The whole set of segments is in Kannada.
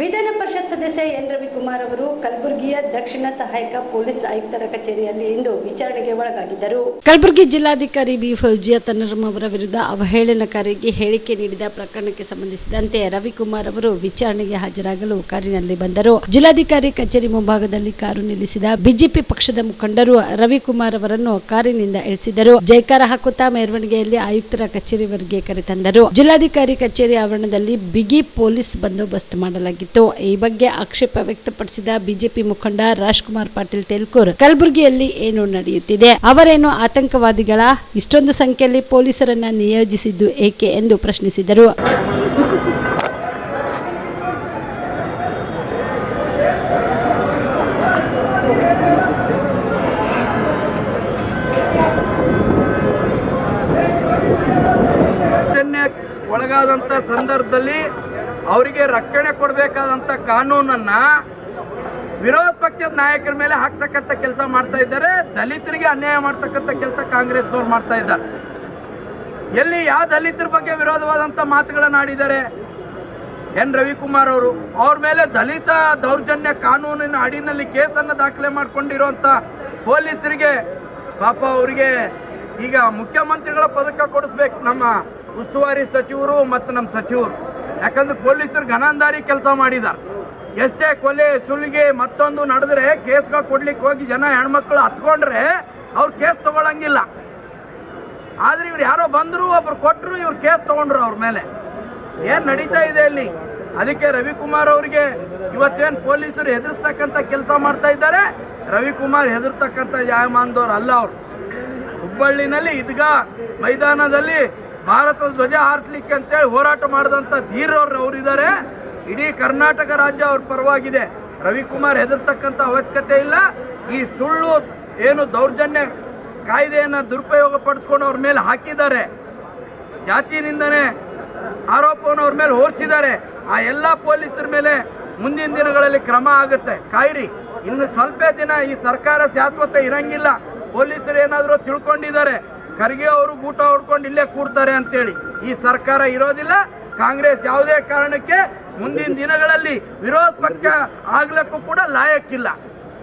ವಿಧಾನ ಪರಿಷತ್ ಸದಸ್ಯ ಎನ್. ರವಿಕುಮಾರ್ ಅವರು ಕಲಬುರಗಿಯ ದಕ್ಷಿಣ ಸಹಾಯಕ ಪೊಲೀಸ್ ಆಯುಕ್ತರ ಕಚೇರಿಯಲ್ಲಿ ಇಂದು ವಿಚಾರಣೆಗೆ ಒಳಗಾಗಿದ್ದರು. ಕಲಬುರಗಿ ಜಿಲ್ಲಾಧಿಕಾರಿ ಬಿ. ಫೌಜಿಯಾ ತನ್ನರಂ ಅವರ ವಿರುದ್ಧ ಅವಹೇಳನಕಾರಿಗೆ ಹೇಳಿಕೆ ನೀಡಿದ ಪ್ರಕರಣಕ್ಕೆ ಸಂಬಂಧಿಸಿದಂತೆ ರವಿಕುಮಾರ್ ಅವರು ವಿಚಾರಣೆಗೆ ಹಾಜರಾಗಲು ಕಾರಿನಲ್ಲಿ ಬಂದರು. ಜಿಲ್ಲಾಧಿಕಾರಿ ಕಚೇರಿ ಮುಂಭಾಗದಲ್ಲಿ ಕಾರು ನಿಲ್ಲಿಸಿದ ಬಿಜೆಪಿ ಪಕ್ಷದ ಮುಖಂಡರು ರವಿಕುಮಾರ್ ಅವರನ್ನು ಕಾರಿನಿಂದ ಇಳಿಸಿದರು ಜೈಕಾರ ಹಾಕುತ್ತಾ ಮೆರವಣಿಗೆಯಲ್ಲಿ ಆಯುಕ್ತರ ಕಚೇರಿವರೆಗೆ ಕರೆತಂದರು. ಜಿಲ್ಲಾಧಿಕಾರಿ ಕಚೇರಿ ಆವರಣದಲ್ಲಿ ಬಿಗಿ ಪೊಲೀಸ್ ಬಂದೋಬಸ್ತ್ ಮಾಡಲಾಗಿತ್ತು ಈ ಬಗ್ಗೆ ಆಕ್ಷೇಪ ವ್ಯಕ್ತಪಡಿಸಿದ ಬಿಜೆಪಿ ಮುಖಂಡ ರಾಜ್ಕುಮಾರ್ ಪಾಟೀಲ್ ತೆಲ್ಕೂರ್, ಕಲಬುರಗಿಯಲ್ಲಿ ಏನು ನಡೆಯುತ್ತಿದೆ, ಅವರೇನು ಆತಂಕವಾದಿಗಳ? ಇಷ್ಟೊಂದು ಸಂಖ್ಯೆಯಲ್ಲಿ ಪೊಲೀಸರನ್ನ ನಿಯೋಜಿಸಿದ್ದು ಏಕೆ ಎಂದು ಪ್ರಶ್ನಿಸಿದರು. ತನ್ನ ಒಳಗಾದಂಥ ಸಂದರ್ಭದಲ್ಲಿ ಅವರಿಗೆ ರಕ್ಷಣೆ ಕೊಡಬೇಕಾದಂಥ ಕಾನೂನನ್ನ ವಿರೋಧ ಪಕ್ಷದ ನಾಯಕರ ಮೇಲೆ ಹಾಕ್ತಕ್ಕಂಥ ಕೆಲಸ ಮಾಡ್ತಾ ಇದ್ದಾರೆ. ದಲಿತರಿಗೆ ಅನ್ಯಾಯ ಮಾಡ್ತಕ್ಕಂಥ ಕೆಲಸ ಕಾಂಗ್ರೆಸ್ನವ್ರು ಮಾಡ್ತಾ ಇದ್ದಾರೆ. ಎಲ್ಲಿ ಯಾವ ದಲಿತರ ಬಗ್ಗೆ ವಿರೋಧವಾದಂಥ ಮಾತುಗಳನ್ನು ಆಡಿದ್ದಾರೆ? ಎನ್ ರವಿಕುಮಾರ್ ಅವರು, ಅವ್ರ ಮೇಲೆ ದಲಿತ ದೌರ್ಜನ್ಯ ಕಾನೂನಿನ ಅಡಿನಲ್ಲಿ ಕೇಸನ್ನು ದಾಖಲೆ ಮಾಡ್ಕೊಂಡಿರುವಂಥ ಪೊಲೀಸರಿಗೆ ಪಾಪ ಅವರಿಗೆ ಈಗ ಮುಖ್ಯಮಂತ್ರಿಗಳ ಪದಕ ಕೊಡಿಸ್ಬೇಕು ನಮ್ಮ ಉಸ್ತುವಾರಿ ಸಚಿವರು ಮತ್ತು ನಮ್ಮ ಸಚಿವರು. ಯಾಕಂದ್ರೆ ಪೊಲೀಸರು ಘನಾಂಧಾರಿ ಕೆಲಸ ಮಾಡಿದ್ದಾರೆ ಎಷ್ಟೇ ಕೊಲೆ, ಸುಲಿಗೆ ಮತ್ತೊಂದು ನಡೆದ್ರೆ ಕೇಸ್ಗಳು ಕೊಡ್ಲಿಕ್ಕೆ ಹೋಗಿ ಜನ ಹೆಣ್ಮಕ್ಳು ಹತ್ಕೊಂಡ್ರೆ ಅವ್ರು ಕೇಸ್ ತಗೊಳಂಗಿಲ್ಲ. ಆದ್ರೆ ಇವ್ರು ಯಾರೋ ಬಂದ್ರು, ಒಬ್ರು ಕೊಟ್ಟರು ಇವ್ರು ಕೇಸ್ ತಗೊಂಡ್ರು ಅವ್ರ ಮೇಲೆ. ಏನ್ ನಡೀತಾ ಇದೆ ಇಲ್ಲಿ? ಅದಕ್ಕೆ ರವಿಕುಮಾರ್ ಅವರಿಗೆ ಇವತ್ತೇನ್ ಪೊಲೀಸರು ಹೆದರ್ಸ್ತಕ್ಕಂಥ ಕೆಲಸ ಮಾಡ್ತಾ ಇದ್ದಾರೆ? ರವಿಕುಮಾರ್ ಹೆದರ್ತಕ್ಕಂಥ ಜಾಯಮಾನದವ್ರು ಅಲ್ಲ ಅವರು. ಹುಬ್ಬಳ್ಳಿನಲ್ಲಿ ಇದ್ಗ ಮೈದಾನದಲ್ಲಿ ಭಾರತದ ಧ್ವಜ ಹಾರಿಸ್ಲಿಕ್ಕೆ ಅಂತೇಳಿ ಹೋರಾಟ ಮಾಡಿದಂಥ ಧೀರವ್ರು ಅವರಿದ್ದಾರೆ. ಇಡೀ ಕರ್ನಾಟಕ ರಾಜ್ಯ ಅವ್ರ ಪರವಾಗಿದೆ. ರವಿಕುಮಾರ್ ಹೆದರ್ತಕ್ಕಂಥ ಅವಶ್ಯಕತೆ ಇಲ್ಲ. ಈ ಸುಳ್ಳು ಏನು ದೌರ್ಜನ್ಯ ಕಾಯ್ದೆಯನ್ನು ದುರುಪಯೋಗ ಪಡಿಸ್ಕೊಂಡು ಅವ್ರ ಮೇಲೆ ಹಾಕಿದ್ದಾರೆ. ಜಾತಿನಿಂದನೇ ಆರೋಪವನ್ನು ಅವ್ರ ಮೇಲೆ ಹೋರಿಸಿದ್ದಾರೆ. ಆ ಎಲ್ಲ ಪೊಲೀಸರ ಮೇಲೆ ಮುಂದಿನ ದಿನಗಳಲ್ಲಿ ಕ್ರಮ ಆಗುತ್ತೆ. ಕಾಯಿರಿ, ಇನ್ನು ಸ್ವಲ್ಪ ದಿನ ಈ ಸರ್ಕಾರ ಶಾಶ್ವತ ಇರಂಗಿಲ್ಲ. ಪೊಲೀಸರು ಏನಾದರೂ ತಿಳ್ಕೊಂಡಿದ್ದಾರೆ. ಖರ್ಗೆ ಅವರು ಊಟ ಹೊಡ್ಕೊಂಡು ಇಲ್ಲೇ ಕೂರ್ತಾರೆ ಅಂತೇಳಿ. ಈ ಸರ್ಕಾರ ಇರೋದಿಲ್ಲ. ಕಾಂಗ್ರೆಸ್ ಯಾವುದೇ ಕಾರಣಕ್ಕೆ ಮುಂದಿನ ದಿನಗಳಲ್ಲಿ ವಿರೋಧ ಪಕ್ಷ ಆಗ್ಲಕ್ಕೂ ಕೂಡ ಲಾಯಕ್ಕಿಲ್ಲ.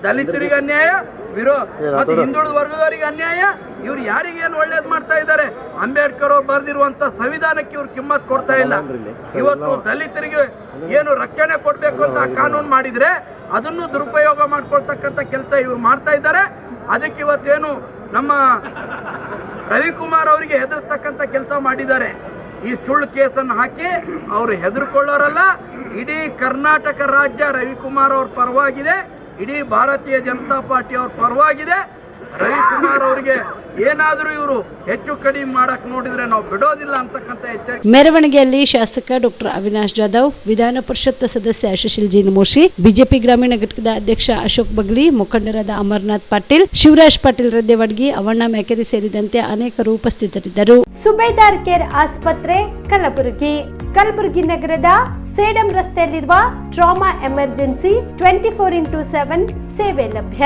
ದಲಿತರಿಗೆ ಅನ್ಯಾಯ ವಿರೋ ಮತ್ತು ಹಿಂದುಳಿದ ವರ್ಗದವರಿಗೆ ಅನ್ಯಾಯ ಇವ್ರು ಯಾರಿಗೇನು ಒಳ್ಳೇದು ಮಾಡ್ತಾ ಇದ್ದಾರೆ? ಅಂಬೇಡ್ಕರ್ ಅವ್ರು ಬರೆದಿರುವಂತ ಸಂವಿಧಾನಕ್ಕೆ ಇವ್ರು ಕಿಮ್ಮತ್ ಕೊಡ್ತಾ ಇಲ್ಲ. ಇವತ್ತು ದಲಿತರಿಗೆ ಏನು ರಕ್ಷಣೆ ಕೊಡಬೇಕು ಅಂತ ಕಾನೂನು ಮಾಡಿದ್ರೆ ಅದನ್ನು ದುರುಪಯೋಗ ಮಾಡ್ಕೊಳ್ತಕ್ಕಂಥ ಕೆಲಸ ಇವ್ರು ಮಾಡ್ತಾ ಇದ್ದಾರೆ. ಅದಕ್ಕೆ ಇವತ್ತೇನು ನಮ್ಮ ರವಿಕುಮಾರ್ ಅವರಿಗೆ ಹೆದರ್ತಕ್ಕಂಥ ಕೆಲಸ ಮಾಡಿದ್ದಾರೆ. ಈ ಸುಳ್ಳು ಕೇಸನ್ನು ಹಾಕಿ ಅವರು ಹೆದರ್ಕೊಳ್ಳೋರಲ್ಲ, ಇಡೀ ಕರ್ನಾಟಕ ರಾಜ್ಯ ರವಿಕುಮಾರ್ ಅವ್ರ ಪರವಾಗಿದೆ, ಇಡೀ ಭಾರತೀಯ ಜನತಾ ಪಾರ್ಟಿ ಅವ್ರ ಪರವಾಗಿದೆ. ರವಿಕುಮಾರ್ ಅವರಿಗೆ ಏನಾದರೂ ಇವರು ಹೆಚ್ಚು ಕಡಿಮೆ ಮಾಡಕ್ ನೋಡಿದ್ರೆ ನಾವು ಬಿಡೋದಿಲ್ಲ ಅಂತಕ್ಕಂಥ ಎಚ್ಚರಿಕೆ. ಮೆರವಣಿಗೆಯಲ್ಲಿ ಶಾಸಕ ಡಾಕ್ಟರ್ ಅವಿನಾಶ್ ಜಾಧವ್ ವಿಧಾನ ಪರಿಷತ್ ಸದಸ್ಯ ಸುಶೀಲ್ ಜಿ ನಮೋಶಿ ಬಿಜೆಪಿ ಗ್ರಾಮೀಣ ಘಟಕದ ಅಧ್ಯಕ್ಷ ಅಶೋಕ್ ಬಗ್ಲಿ ಮುಖಂಡರಾದ ಅಮರ್ನಾಥ್ ಪಾಟೀಲ್ ಶಿವರಾಜ್ ಪಾಟೀಲ್ ರದ್ದೆವಡ್ಗಿ ಅವಣ್ಣ ಮೆಕೆರಿ ಸೇರಿದಂತೆ ಅನೇಕರು ಉಪಸ್ಥಿತರಿದ್ದರು. ಸುಬೇದಾರ್ ಕೇರ್ ಆಸ್ಪತ್ರೆ ಕಲಬುರಗಿ. ಕಲಬುರಗಿ ನಗರದ ಸೇಡಂ ರಸ್ತೆಯಲ್ಲಿರುವ trauma emergency twenty four into seven ಸೇವೆ ಲಭ್ಯ.